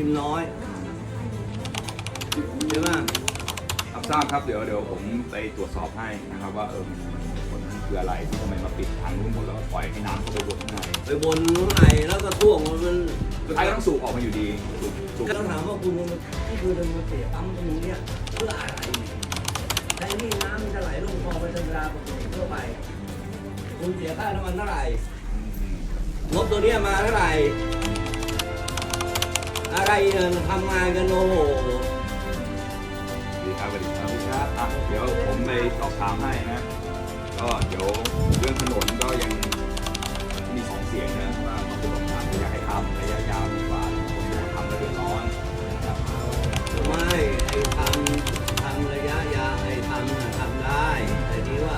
กินน้อยใช่ไหมรับทราบครับเดี๋ยวเดี๋ยวผมไปตรวจสอบให้นะครับว่าเออผลคืออะไรที่ทำไมมาปิดทางทั้งหมดแล้วก็ปล่อยให้น้ำเข้าไปวนข้างในไปวนข้างในแล้วก็ท่วงมันท้ายต้องสูบออกมาอยู่ดีก็ต้องถามว่าคุณที่คุณเดินมาเตะปั๊มตรงนี้เพื่ออะไรในนี่น้ำมันจะไหลลงคลองไปเป็นเาปกติทั่วไป คุณเสียค่าน้ำมันเท่าไหร่รบตัวนี้มาเท่าไหร่ อะไรเนี่ยทำงานกันโอ้โหดีครับสวัสดีครับ ครับอะเดี๋ยวผมไปสอบถามให้นะ ก็เดี๋ยว